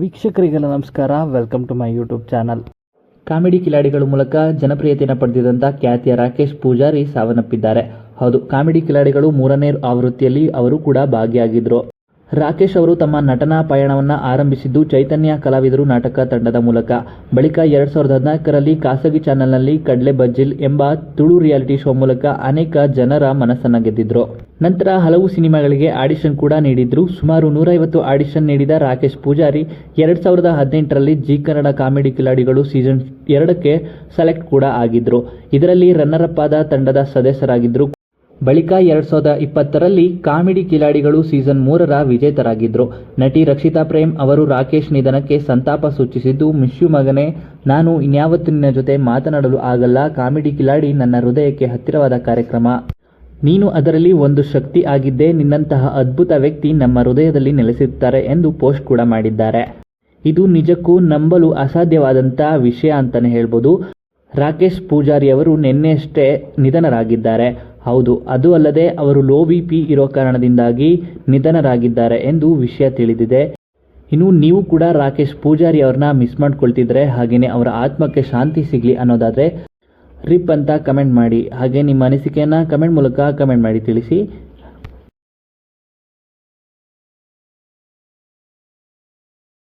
ವೀಕ್ಷಕರಿಗೆಲ್ಲ ನಮಸ್ಕಾರ. Welcome to my YouTube channel comedy ಕಿಲಾಡಿಗಳ ಮೂಲಕ ಜನಪ್ರಿಯತೆಯನ್ನು ಪಡೆದಿದ್ದಂಥ ಖ್ಯಾತಿಯ ರಾಕೇಶ್ ಪೂಜಾರಿ ಸಾವನ್ನಪ್ಪಿದ್ದಾರೆ. ಹೌದು, ಕಾಮಿಡಿ ಕಿಲಾಡಿಗಳು ಮೂರನೇ ಆವೃತ್ತಿಯಲ್ಲಿ ಅವರು ಕೂಡ ಭಾಗಿಯಾಗಿದ್ದರು ರಾಕೇಶ್ ಅವರು ತಮ್ಮ ನಟನಾ ಪಯಣವನ್ನು ಆರಂಭಿಸಿದ್ದು ಚೈತನ್ಯ ಕಲಾವಿದರು ನಾಟಕ ತಂಡದ ಮೂಲಕ. ಬಳಿಕ ಎರಡ್ ಸಾವಿರದ ಹದಿನಾಲ್ಕರಲ್ಲಿ ಖಾಸಗಿ ಚಾನೆಲ್ನಲ್ಲಿ ಕಡ್ಲೆ ಬಜ್ಜಿಲ್ ಎಂಬ ತುಳು ರಿಯಾಲಿಟಿ ಶೋ ಮೂಲಕ ಅನೇಕ ಜನರ ಮನಸ್ಸನ್ನು ಗೆದ್ದಿದ್ರು. ನಂತರ ಹಲವು ಸಿನಿಮಾಗಳಿಗೆ ಆಡಿಷನ್ ಕೂಡ ನೀಡಿದ್ರು. ಸುಮಾರು ನೂರೈವತ್ತು ಆಡಿಷನ್ ನೀಡಿದ ರಾಕೇಶ್ ಪೂಜಾರಿ ಎರಡ್ ಸಾವಿರದ ಹದಿನೆಂಟರಲ್ಲಿ ಜಿ ಕನ್ನಡ ಕಾಮಿಡಿ ಕಿಲಾಡಿಗಳು ಸೀಸನ್ ಎರಡಕ್ಕೆ ಸೆಲೆಕ್ಟ್ ಕೂಡ ಆಗಿದ್ರು. ಇದರಲ್ಲಿ ರನ್ನರ್ ಆದ ತಂಡದ ಸದಸ್ಯರಾಗಿದ್ದರು ಬಳಿಕ ಎರಡ್ ಸಾವಿರದ ಇಪ್ಪತ್ತರಲ್ಲಿ ಕಾಮಿಡಿ ಕಿಲಾಡಿಗಳು ಸೀಸನ್ ಮೂರರ ವಿಜೇತರಾಗಿದ್ದರು ನಟಿ ರಕ್ಷಿತಾ ಪ್ರೇಮ್ ಅವರು ರಾಕೇಶ್ ನಿಧನಕ್ಕೆ ಸಂತಾಪ ಸೂಚಿಸಿದ್ದು ಮಿಶ್ಯು ಮಗನೇ, ನಾನು ಇನ್ಯಾವತ್ತೂ ನಿನ್ನ ಜೊತೆ ಮಾತನಾಡಲು ಆಗಲ್ಲ, ಕಾಮಿಡಿ ಕಿಲಾಡಿ ನನ್ನ ಹೃದಯಕ್ಕೆ ಹತ್ತಿರವಾದ ಕಾರ್ಯಕ್ರಮ. ನೀನು ಅದರಲ್ಲಿ ಒಂದು ಶಕ್ತಿ ಆಗಿದ್ದೆ, ನಿನ್ನಂತಹ ಅದ್ಭುತ ವ್ಯಕ್ತಿ ನಮ್ಮ ಹೃದಯದಲ್ಲಿ ನೆಲೆಸಿರುತ್ತಾರೆ ಎಂದು ಪೋಸ್ಟ್ ಕೂಡ ಮಾಡಿದ್ದಾರೆ. ಇದು ನಿಜಕ್ಕೂ ನಂಬಲು ಅಸಾಧ್ಯವಾದಂಥ ವಿಷಯ ಅಂತಲೇ ಹೇಳ್ಬೋದು. ರಾಕೇಶ್ ಪೂಜಾರಿ ಅವರು ನಿನ್ನೆಯಷ್ಟೇ ನಿಧನರಾಗಿದ್ದಾರೆ. ಹೌದು, ಅದು ಅಲ್ಲದೆ ಅವರು ಲೋ ಬಿ ಪಿ ಇರೋ ಕಾರಣದಿಂದಾಗಿ ನಿಧನರಾಗಿದ್ದಾರೆ ಎಂದು ವಿಷಯ ತಿಳಿದಿದೆ. ಇನ್ನು ನೀವು ಕೂಡ ರಾಕೇಶ್ ಪೂಜಾರಿ ಅವ್ರನ್ನ ಮಿಸ್ ಮಾಡ್ಕೊಳ್ತಿದ್ರೆ ಹಾಗೆಯೇ ಅವರ ಆತ್ಮಕ್ಕೆ ಶಾಂತಿ ಸಿಗಲಿ ಅನ್ನೋದಾದರೆ ರಿಪ್ ಅಂತ ಕಮೆಂಟ್ ಮಾಡಿ. ಹಾಗೆ ನಿಮ್ಮ ಅನಿಸಿಕೆಯನ್ನು ಕಮೆಂಟ್ ಮೂಲಕ ಕಮೆಂಟ್ ಮಾಡಿ ತಿಳಿಸಿ.